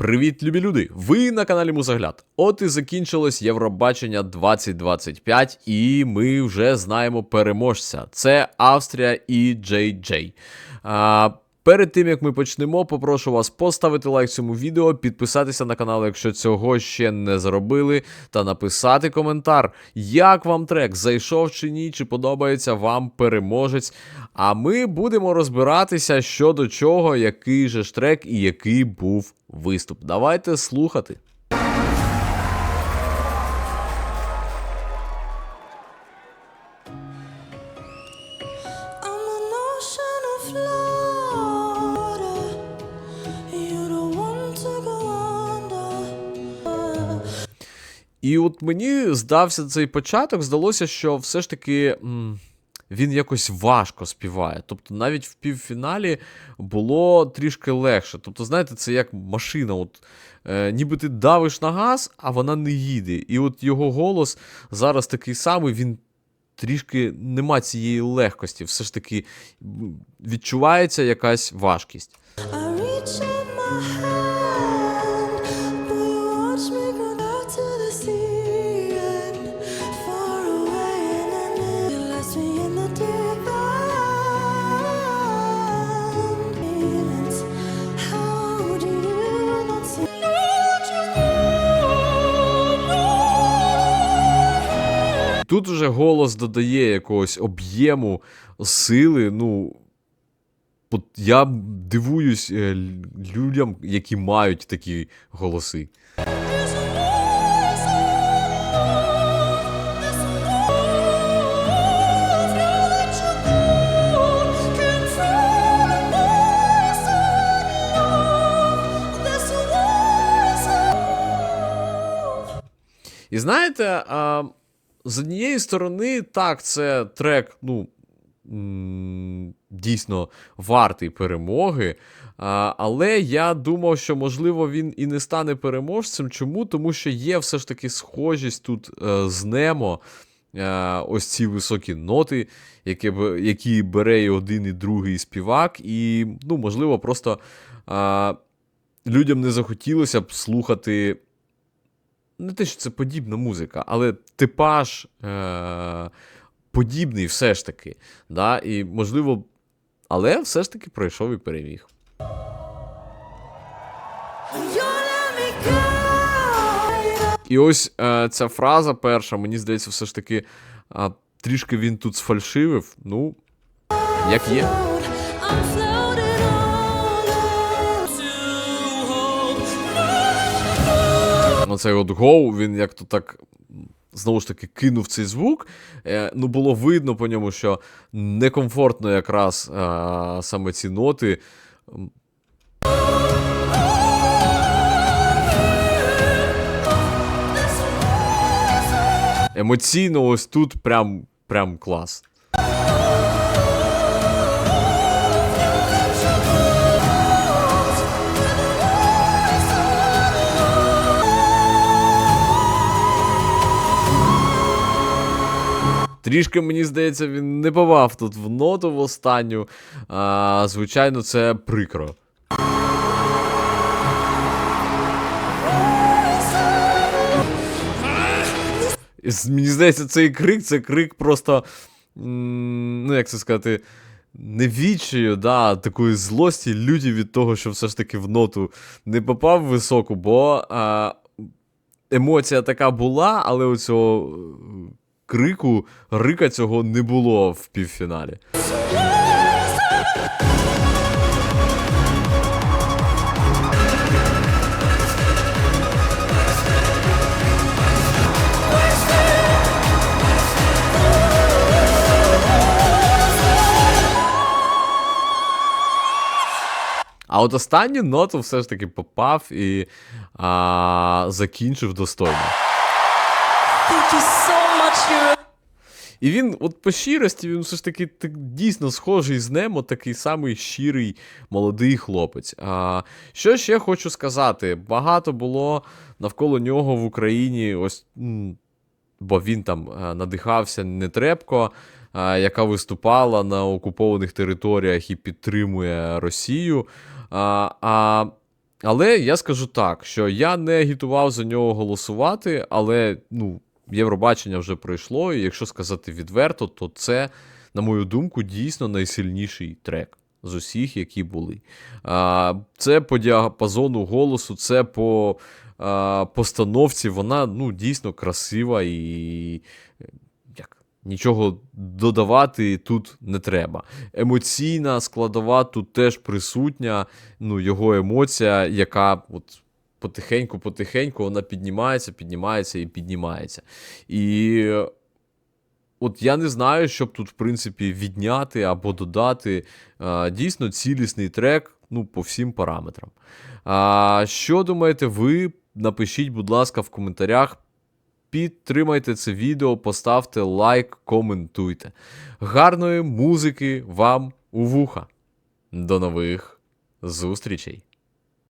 Привіт, любі люди! Ви на каналі Музагляд. От і закінчилось Євробачення 2025, і ми вже знаємо переможця. Це Австрія і Джей Джей. Перед тим як ми почнемо, попрошу вас поставити лайк цьому відео, підписатися на канал, якщо цього ще не зробили, та написати коментар, як вам трек зайшов чи ні, чи подобається вам переможець. А ми будемо розбиратися щодо чого, який же ж трек і який був виступ. Давайте слухати. І от мені здався цей початок, здалося, що все ж таки м, він якось важко співає. Тобто навіть в півфіналі було трішки легше. Тобто, знаєте, це як машина. От, е, ніби ти давиш на газ, а вона не їде. І от його голос зараз такий самий, він трішки нема цієї легкості. Все ж таки відчувається якась важкість. Тут вже голос додає якогось об'єму, сили. Ну. Я дивуюсь е, людям, які мають такі голоси. І знаєте, з однієї сторони, так, це трек, ну. Дійсно вартий перемоги. Але я думав, що можливо він і не стане переможцем. Чому? Тому що є все ж таки схожість тут е, з Немо. Е, ось ці високі ноти, які, бере і один, і другий співак. І, ну, можливо, просто людям не захотілося б слухати не те, що це подібна музика, але типаж е- подібний все ж таки. Да? І, можливо, але все ж таки пройшов і переміг. І ось е- ця фраза перша, мені здається, все ж таки е- трішки він тут сфальшивив. Ну, як є. To Оцей от гоу, він як то так. Знову ж таки, кинув цей звук. Е, ну, було видно по ньому, що некомфортно якраз е, саме ці ноти. Емоційно, ось тут прям, прям клас. Трішки, мені здається, він не попав тут в ноту в останню. А, звичайно, це прикро. Мені здається, цей крик це крик просто. Ну, як це сказати, не відчаю, да, такої злості люті від того, що все ж таки в ноту не попав високу, бо а, емоція така була, але оцього е, крику, рика цього не було в півфіналі. А от останню ноту все ж таки попав і а, закінчив достойно. Thank you so Europe. І він, от по щирості, він все ж таки так, дійсно схожий з Немо, такий самий щирий молодий хлопець. А, що ще хочу сказати? Багато було навколо нього в Україні, ось, бо він там е, надихався нетрепко, яка виступала на окупованих територіях і підтримує Росію. А, а але я скажу так, що я не агітував за нього голосувати, але ну, Євробачення вже пройшло, і якщо сказати відверто, то це, на мою думку, дійсно найсильніший трек з усіх, які були. Це по діапазону голосу, це по постановці, вона ну, дійсно красива і. Як? Нічого додавати тут не треба. Емоційна складова тут теж присутня. Ну, його емоція, яка от потихеньку-потихеньку вона піднімається, піднімається і піднімається. І от я не знаю, щоб тут, в принципі, відняти або додати дійсно цілісний трек ну, по всім параметрам. А, що думаєте ви? Напишіть, будь ласка, в коментарях. Підтримайте це відео, поставте лайк, коментуйте. Гарної музики вам у вуха. До нових зустрічей!